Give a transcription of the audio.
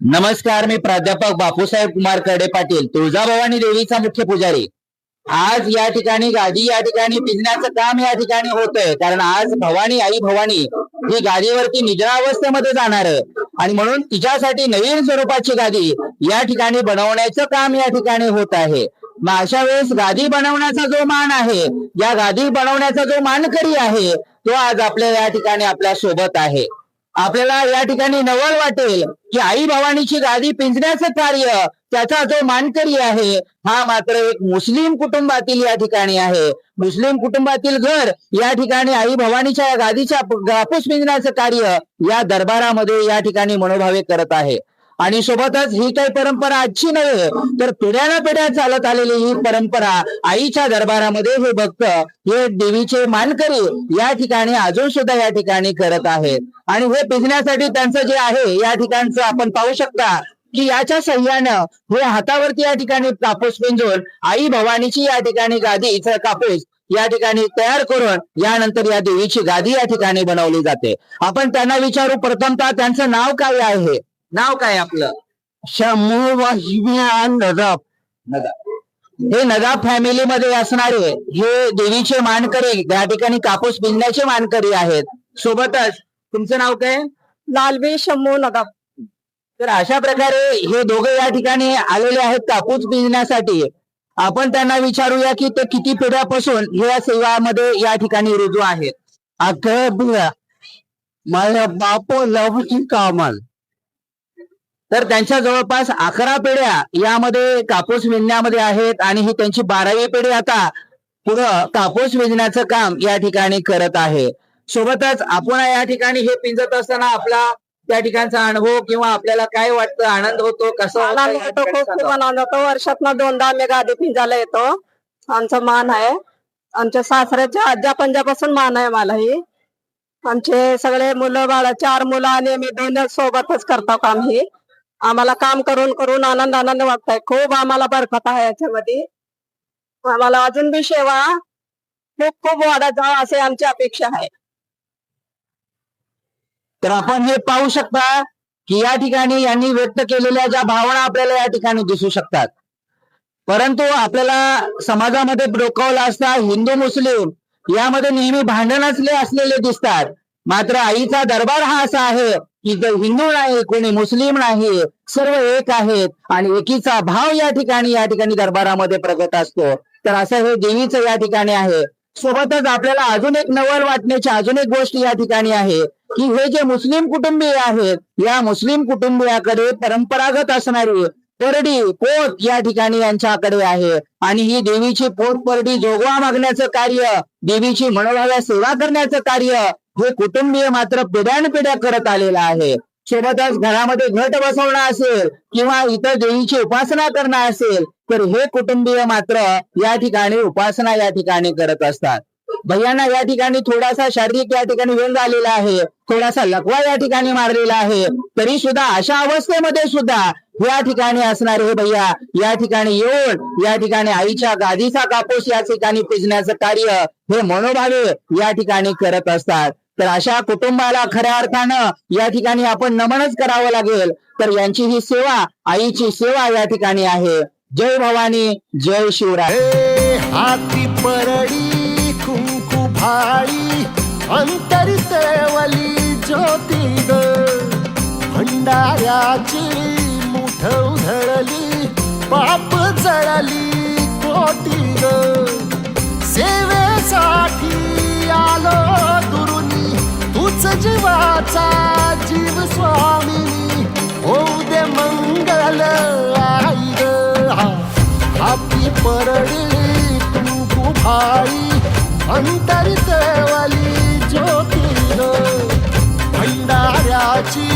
नमस्कार मी प्राध्यापक बापूसाहेब कुमार कर्डे पाटील तुळजाभवानी देवीचा मुख्य पुजारी. आज या ठिकाणी गादी या ठिकाणी पिंजण्याचं काम या ठिकाणी होतंय. कारण आज भवानी आई भवानी ही गादीवरती निद्रावस्थेमध्ये जाणार आहे. आणि म्हणून तिच्यासाठी नवीन स्वरूपाची गादी या ठिकाणी बनवण्याचं काम या ठिकाणी होत आहे. मग अशा वेळेस गादी बनवण्याचा जो मान आहे या गादी बनवण्याचा जो मानकरी आहे तो आज आपल्या या ठिकाणी आपल्यासोबत आहे. आपल्याला या ठिकाणी नवल वाटेल की आई भवानीची गादी पिंजण्याचं कार्य त्याचा जो मानकरी आहे हा मात्र एक मुस्लिम कुटुंबातील या ठिकाणी आहे. मुस्लिम कुटुंबातील घर या ठिकाणी आई भवानीच्या या गादीच्या कापूस पिंजण्याचं कार्य या दरबारामध्ये या ठिकाणी मनोभावे करत आहे. आणि सोबतच ही काही परंपरा आजची नव्हे तर पिढ्याना पिढ्या चालत आलेली ही परंपरा आईच्या दरबारामध्ये हे भक्त हे देवीचे मानकरी या ठिकाणी अजून सुद्धा या ठिकाणी करत आहेत. आणि हे पिजण्यासाठी त्यांचं जे आहे या ठिकाणचं आपण पाहू शकता की याच्या सह्यानं हे हातावरती या ठिकाणी कापूस पिंजून आई भवानीची या ठिकाणी गादीचा कापूस या ठिकाणी तयार करून यानंतर या देवीची गादी या ठिकाणी बनवली जाते. आपण त्यांना विचारू प्रथमतः त्यांचं नाव काय आहे? नाव काय आपलं? शंभू वाजमिया नदाब. नदाब. हे नदाब फॅमिली मध्ये असणारे हे देवीचे मानकरी या ठिकाणी कापूस पिंजण्याचे मानकरी आहेत. सोबतच तुमचं नाव काय? लालबी शंभू नदाब. तर अशा प्रकारे हे दोघे या ठिकाणी आलेले आहेत कापूस पिंजण्यासाठी आपण त्यांना विचारूया की ते किती पिढ्यापासून या सेवामध्ये या ठिकाणी रुजू आहेत. अकरा माझ्या बाप लवची कामाल. तर त्यांच्या जवळपास अकरा पिढ्या यामध्ये कापूस विणण्यामध्ये आहेत आणि ही त्यांची बारावी पिढी आता पुढं कापूस विणण्याचं काम या ठिकाणी करत आहे. सोबतच आपण या ठिकाणी हे पिंजत असताना आपला त्या ठिकाणचा अनुभव किंवा आपल्याला काय वाटतं आनंद होतो कसं आनंद होतो खूप. आनंद होतो. वर्षातनं दोनदा आम्ही गादी पिंजाला येतो. आमचा मान आहे. आमच्या सासऱ्याच्या आज्या पंजापासून मान आहे मला ही आमचे सगळे मुलं बाळ चार मुलं आणि आम्ही दोन सोबतच करतो काम ही. आम्हाला काम करून करून आनंद आनंद वाटतंय. खूप आम्हाला बरकत आहे याच्यामध्ये. आम्हाला अजून बी सेवा खूप खूप वाढत जावं असे आमची अपेक्षा आहे. तर आपण हे पाहू शकता की या ठिकाणी यांनी व्यक्त केलेल्या ज्या भावना आपल्याला या ठिकाणी दिसू शकतात. परंतु आपल्याला समाजामध्ये डोकावला असता हिंदू मुस्लिम यामध्ये नेहमी भांडण असले असलेले दिसतात. मात्र आईचा दरबार हा असा आहे की हिंदू नाही कोणी मुस्लिम नाही सर्व एक आहेत आणि एकीचा भाव या ठिकाणी या ठिकाणी दरबारामध्ये प्रगट असतो. तर असं हे देवीचं या ठिकाणी आहे. सोबतच आपल्याला अजून एक नवल वाटण्याची अजून एक गोष्ट या ठिकाणी आहे की हे जे मुस्लिम कुटुंबीय आहेत या मुस्लिम कुटुंबियाकडे परंपरागत असणारी परडी पोत या ठिकाणी यांच्याकडे आहे. आणि ही देवीची पोत परडी जोगवा मागण्याचं कार्य देवीची मनोभाव्या सेवा करण्याचं कार्य हे कुटुंबीय मात्र पिढ्यानपिढ्या करत आलेलं आहे. सोबतच घरामध्ये घट बसवणं असेल किंवा इतर देवीची उपासना करणं असेल तर हे कुटुंबीय मात्र या ठिकाणी उपासना या ठिकाणी करत असतात. भैयांना या ठिकाणी थोडासा शारीरिक या ठिकाणी वेळ झालेला आहे थोडासा लकवा या ठिकाणी मारलेला आहे तरी सुद्धा अशा अवस्थेमध्ये सुद्धा या ठिकाणी असणारे हे भैया या ठिकाणी येऊन या ठिकाणी आईच्या गादीचा कापूस या ठिकाणी पिजण्याचं कार्य हे मनोभावे या ठिकाणी करत असतात तर अशा कुटुंबाला खऱ्या अर्थानं या ठिकाणी आपण नमनच करावं लागेल तर यांची ही सेवा आईची सेवा या ठिकाणी आहे जय भवानी जय शिवराय हाती परडी कुंकू भाळी अंतरितवली ज्योती ग भंडाऱ्याची मुठ उधळली पाप जळली कोटी ग सेवेसाठी आलो दुरुनी तूच जीवाचा जीव स्वामी होऊ दे मंगल आई ग हाती परडी कुंकू भाई अंतरित वाली ज्योती भंडाऱ्याची